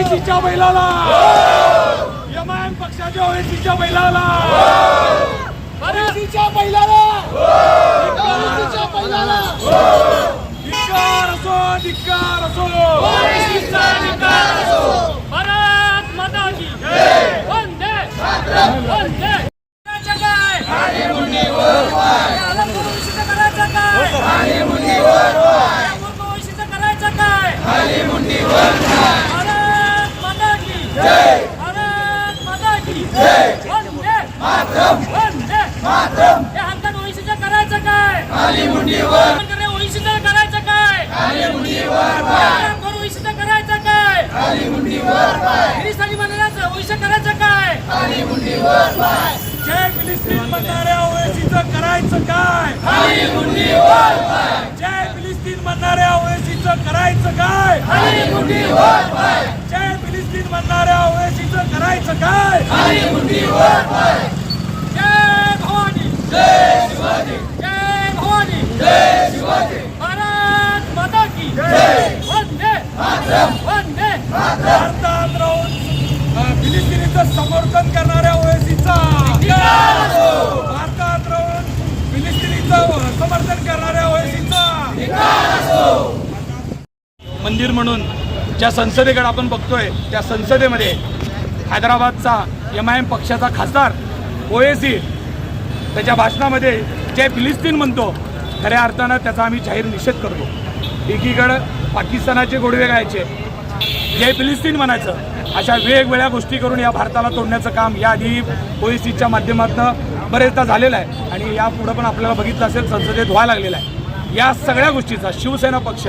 बैलाला. एमआयएम पक्षाच्या ओएसीच्या बैलाला. बैलाला धिक्कार असो धिक्कार असो भारत माता की वंदे वंदे करायचं काय अलंग ओळशीचं करायचं काय मूर्ख ओळशीचं करायचं काय भारत माता की भारत माता की वंदे वंदे हे हातात ओळशीचं करायचं काय? ओळशीचं करायचं काय? ओळशीचं करायचं काय? ओळशी करायचं काय? जय फिलिस्तीन म्हणणाऱ्या ओएसीचं करायचं काय? जय फिलिस्तीन म्हणणाऱ्या ओएसीचं करायचं काय? जय फिलिस्तीन म्हणणाऱ्या ओएसीचं करायचं काय? मंदिर म्हणून ज्या संसदेकडे आपण बघतोय त्या संसदेमध्ये हैदराबादचा एम आय एम पक्षाचा खासदार ओएसी त्याच्या भाषणामध्ये जे फिलिस्तीन म्हणतो खऱ्या अर्थानं त्याचा आम्ही जाहीर निषेध करतो. एकीकडं पाकिस्तानाचे गोडवे गायचे जे फिलिस्तीन म्हणायचं अशा वेगवेगळ्या गोष्टी करून या भारताला तोडण्याचं काम याआधी ओएसीच्या माध्यमातून बरेचदा झालेलं आहे आणि यापुढं पण आपल्याला बघितलं असेल संसदेत व्हायला लागलेलं आहे. या सगळ्या गोष्टीचा शिवसेना पक्ष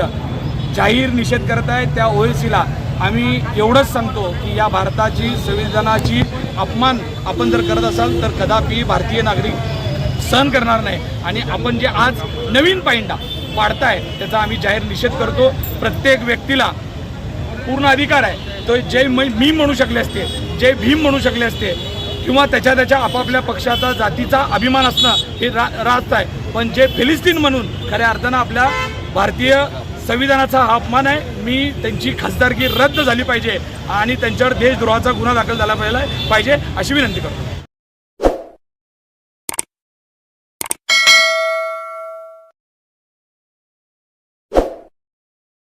जाहीर निषेध करत आहे त्या ओएसीला. आम्ही एवढंच सांगतो की या भारताची संविधानाची अपमान आपण जर करत असाल तर कदापि भारतीय नागरिक सहन करणार नाही. आणि आपण जे आज नवीन पायंडा पाडताय त्याचा आम्ही जाहीर निषेध करतो. प्रत्येक व्यक्तीला पूर्ण अधिकार आहे. तो जय मै- मी म्हणू शकले असते जय भीम म्हणू शकले असते किंवा त्याच्या त्याच्या आपापल्या पक्षाचा जातीचा अभिमान असणं हे रा राहत आहे. पण जे फिलिस्तीन म्हणून खऱ्या अर्थानं आपल्या भारतीय संविधानाचा हा अपमान आहे. मी त्यांची खासदारकी रद्द झाली पाहिजे आणि त्यांच्यावर देशद्रोहाचा गुन्हा दाखल झाला पाहिजे. पाहिजे अशी विनंती करतो.